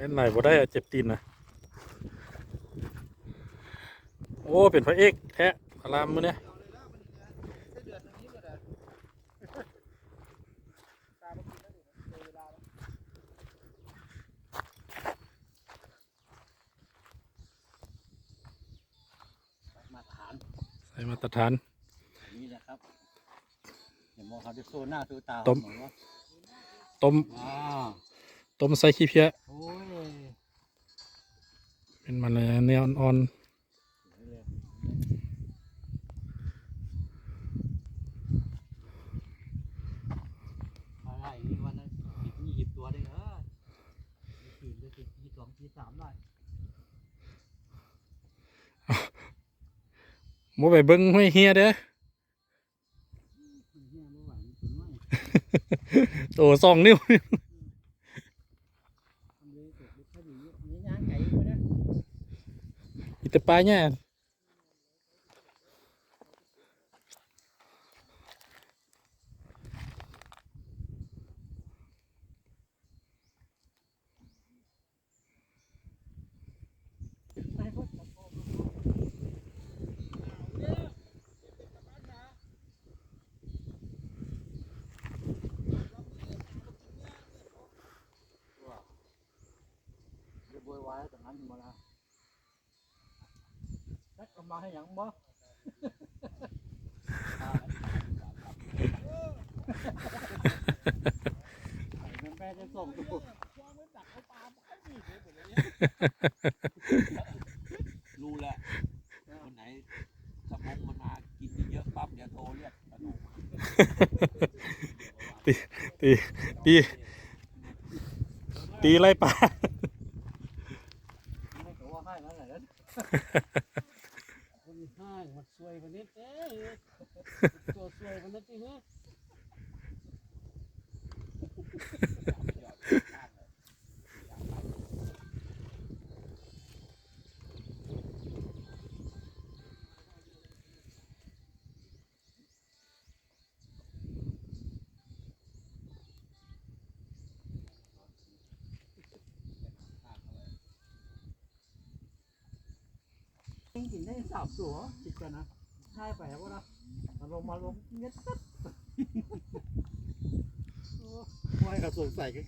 เล่นไหนบ่ได้อะเจ็บตีนนะโอ้เป็นพระเอกแท้อารามมือเนี่ยใส่มาตรฐานนี่แหละครับเดี๋ยวมองเขาจะโซหน้าโซตาต้มเหอนว่าต้มอ่าต้มใส่ขี้เพี้ยโอ้ย เป็นมันเลยเนื้ออ่อนสวยเลยอะไรนี่วันนั้นสิบยี่สิบตัวได้เหรอมีขีดเลยสิบขีดสองขีดสามได้ๆบ่ไปเบิ่งห้วยเฮียเด้อเฮียไม่ไหวตัวน้อยโตสองนิ้ว ทำเลยเสร็จแค่นี้นี่ย่างไก่ไปนะ อีแต่ปลาเนี่ย ไปพวก จะบวยวายแต่นั้นมาละ นักเอามาให้หยังบ่ไอ้มันแม่จะส่งดูรู้แล้ววันไหนสมองมันมากินเยอะปั๊บเดี๋ยวโทรเรียกกระดูกตีตีตีไล่ปลาไม่ก็ว่าให้นั่นแหละนั้นคนให้มัน สวยวันนี้เอ้ยตัวสวยวันนี้ที่เฮ้ ยกินได้สามตัวจิตกันนะใช่ไปแล้วนะมาลงมาลงเงี้ยตัดไม่กระสงสัยกัน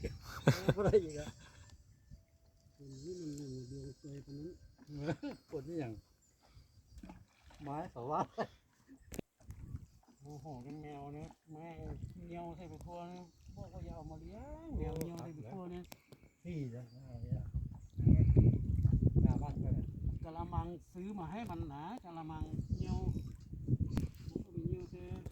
ก็ได้อีกอะนี่มันหนึ่งเดียวเคยคนนั้นกดนี่อย่างไม้สวัสดโอ้โหกันแมวนะแม่เงี้ยวใส่ไปทั่วนะบอกว่าอย่าเซื้อมาให้มันหนาจะละมังเงี้ยว